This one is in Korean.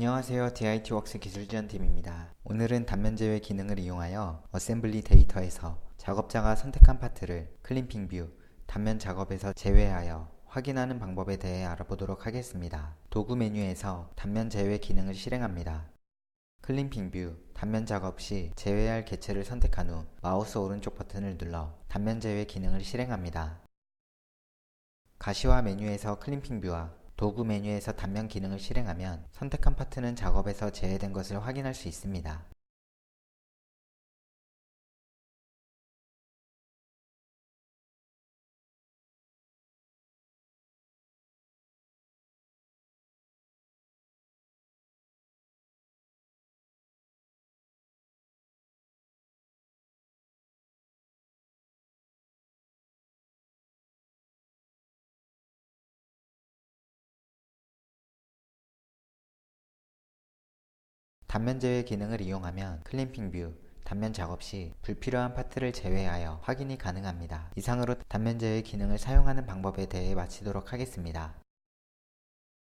안녕하세요. DIT웍스 기술지원팀입니다. 오늘은 단면 제외 기능을 이용하여 어셈블리 데이터에서 작업자가 선택한 파트를 클림핑 뷰, 단면 작업에서 제외하여 확인하는 방법에 대해 알아보도록 하겠습니다. 도구 메뉴에서 단면 제외 기능을 실행합니다. 클림핑 뷰, 단면 작업 시 제외할 개체를 선택한 후 마우스 오른쪽 버튼을 눌러 단면 제외 기능을 실행합니다. 가시화 메뉴에서 클림핑 뷰와 도구 메뉴에서 단면 기능을 실행하면 선택한 파트는 작업에서 제외된 것을 확인할 수 있습니다. 단면 제외 기능을 이용하면 클림핑 뷰, 단면 작업 시 불필요한 파트를 제외하여 확인이 가능합니다. 이상으로 단면 제외 기능을 사용하는 방법에 대해 마치도록 하겠습니다.